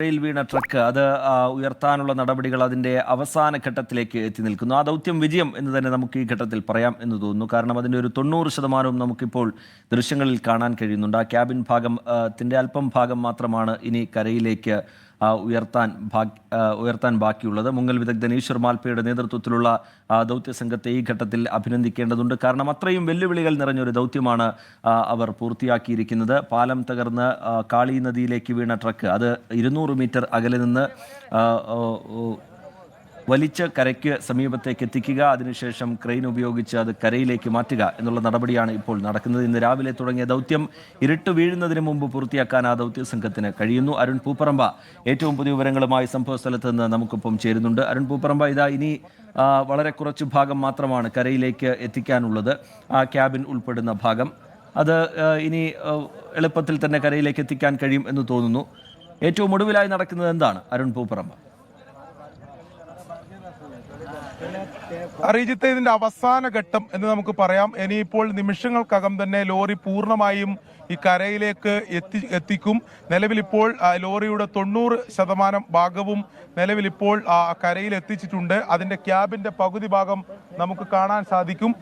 യിൽ വീണ ട്രക്ക് അത് ഉയർത്താനുള്ള നടപടികൾ അതിന്റെ അവസാന ഘട്ടത്തിലേക്ക് എത്തി നിൽക്കുന്നു. ആ ദൗത്യം വിജയം എന്ന് തന്നെ നമുക്ക് ഈ ഘട്ടത്തിൽ പറയാം എന്ന് തോന്നുന്നു. കാരണം അതിന്റെ ഒരു തൊണ്ണൂറ് ശതമാനവും നമുക്കിപ്പോൾ ദൃശ്യങ്ങളിൽ കാണാൻ കഴിയുന്നുണ്ട്. ആ ക്യാബിൻ ഭാഗം അല്പം ഭാഗം മാത്രമാണ് ഇനി കരയിലേക്ക് ഉയർത്താൻ ഉയർത്താൻ ബാക്കിയുള്ളത്. മുങ്ങൽ വിദഗ്ധൻ ഈശ്വർ മാൽപ്പയുടെ നേതൃത്വത്തിലുള്ള ദൗത്യ സംഘത്തെ ഈ ഘട്ടത്തിൽ അഭിനന്ദിക്കേണ്ടതുണ്ട്. കാരണം അത്രയും വെല്ലുവിളികൾ നിറഞ്ഞൊരു ദൗത്യമാണ് അവർ പൂർത്തിയാക്കിയിരിക്കുന്നത്. പാലം തകർന്ന് കാളി നദിയിലേക്ക് വീണ ട്രക്ക് അത് ഇരുന്നൂറ് മീറ്റർ അകലെ നിന്ന് വലിച്ച് കരയ്ക്ക് സമീപത്തേക്ക് എത്തിക്കുക. അതിനുശേഷം ക്രെയിൻ ഉപയോഗിച്ച് അത് കരയിലേക്ക് മാറ്റുക എന്നുള്ള നടപടിയാണ് ഇപ്പോൾ നടക്കുന്നത്. ഇന്ന് രാവിലെ തുടങ്ങിയ ദൗത്യം ഇരുട്ട് വീഴുന്നതിന് മുമ്പ് പൂർത്തിയാക്കാൻ ആ ദൗത്യ സംഘത്തിന് കഴിയുന്നു. അരുൺ പൂപ്പറമ്പ ഏറ്റവും പുതിയ വിവരങ്ങളുമായി സംഭവ സ്ഥലത്ത് നിന്ന് നമുക്കൊപ്പം ചേരുന്നുണ്ട്. അരുൺ പൂപ്പറമ്പ ഇതാ ഇനി വളരെ കുറച്ച് ഭാഗം മാത്രമാണ് കരയിലേക്ക് എത്തിക്കാനുള്ളത്. ആ ക്യാബിൻ ഉൾപ്പെടുന്ന ഭാഗം. അത് ഇനി എളുപ്പത്തിൽ തന്നെ കരയിലേക്ക് എത്തിക്കാൻ കഴിയും എന്ന് തോന്നുന്നു. ഏറ്റവും ഒടുവിലായി നടക്കുന്നത് എന്താണ്? അരുൺ പൂപ്പറമ്പ. അറിയിച്ചത്തെ ഇതിന്റെ അവസാന ഘട്ടം എന്ന് നമുക്ക് പറയാം. ഇനിയിപ്പോൾ നിമിഷങ്ങൾക്കകം തന്നെ ലോറി പൂർണമായും ഈ കരയിലേക്ക് എത്തി എത്തിക്കും. നിലവിലിപ്പോൾ ലോറിയുടെ തൊണ്ണൂറ് ശതമാനം ഭാഗവും നിലവിലിപ്പോൾ കരയിൽ എത്തിച്ചിട്ടുണ്ട്. അതിന്റെ ക്യാബിന്റെ പകുതി ഭാഗം നമുക്ക് കാണാൻ സാധിക്കും.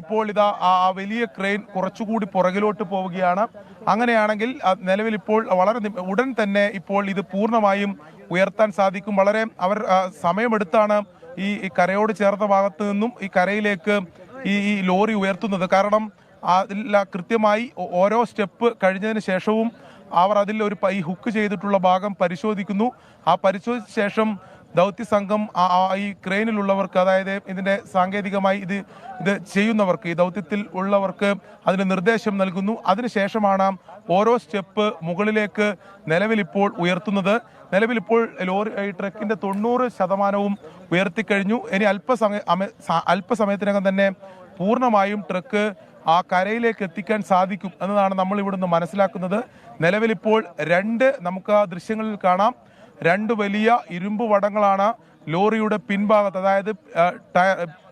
ഇപ്പോൾ ഇതാ ആ വലിയ ക്രെയിൻ കുറച്ചുകൂടി പുറകിലോട്ട് പോവുകയാണ്. അങ്ങനെയാണെങ്കിൽ നിലവിലിപ്പോൾ വളരെ ഉടൻ തന്നെ ഇപ്പോൾ ഇത് പൂർണമായും ഉയർത്താൻ സാധിക്കും. വളരെ അവർ സമയമെടുത്താണ് ഈ കരയോട് ചേർത്ത ഭാഗത്ത് നിന്നും ഈ കരയിലേക്ക് ഈ ഈ ലോറി ഉയർത്തുന്നത്. കാരണം അതിൽ കൃത്യമായി ഓരോ സ്റ്റെപ്പ് കഴിഞ്ഞതിന് ശേഷവും അവർ അതിൽ ഒരു ഈ ഹുക്ക് ചെയ്തിട്ടുള്ള ഭാഗം പരിശോധിക്കുന്നു. ആ പരിശോധിച്ച ശേഷം ദൗത്യ സംഘം ഈ ക്രെയിനിലുള്ളവർക്ക് അതായത് ഇതിന്റെ സാങ്കേതികമായി ഇത് ഇത് ചെയ്യുന്നവർക്ക് ഈ ദൗത്യത്തിൽ ഉള്ളവർക്ക് അതിന് നിർദ്ദേശം നൽകുന്നു. അതിനുശേഷമാണ് ഓരോ സ്റ്റെപ്പ് മുകളിലേക്ക് നിലവിലിപ്പോൾ ഉയർത്തുന്നത്. നിലവിലിപ്പോൾ ലോറി ഈ ട്രക്കിന്റെ തൊണ്ണൂറ് ശതമാനവും ഉയർത്തിക്കഴിഞ്ഞു. ഇനി അല്പസമയ അല്പസമയത്തിനകം തന്നെ പൂർണമായും ട്രക്ക് ആ കരയിലേക്ക് എത്തിക്കാൻ സാധിക്കും എന്നതാണ് നമ്മൾ ഇവിടുന്ന് മനസ്സിലാക്കുന്നത്. നിലവിലിപ്പോൾ രണ്ട് നമുക്ക് ആ ദൃശ്യങ്ങളിൽ കാണാം. രണ്ട് വലിയ ഇരുമ്പ് വടങ്ങളാണ് ലോറിയുടെ പിൻഭാഗത്ത്. അതായത്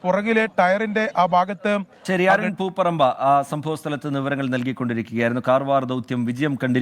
പുറകിലെ ടയറിന്റെ ആ ഭാഗത്ത് ശരി അരുൺ പൂപ്പറമ്പ ആ സംഭവ സ്ഥലത്ത് വിവരങ്ങൾ നൽകിക്കൊണ്ടിരിക്കുകയായിരുന്നു. കാർവാർ ദൗത്യം വിജയം കണ്ടിരിക്കുന്നു.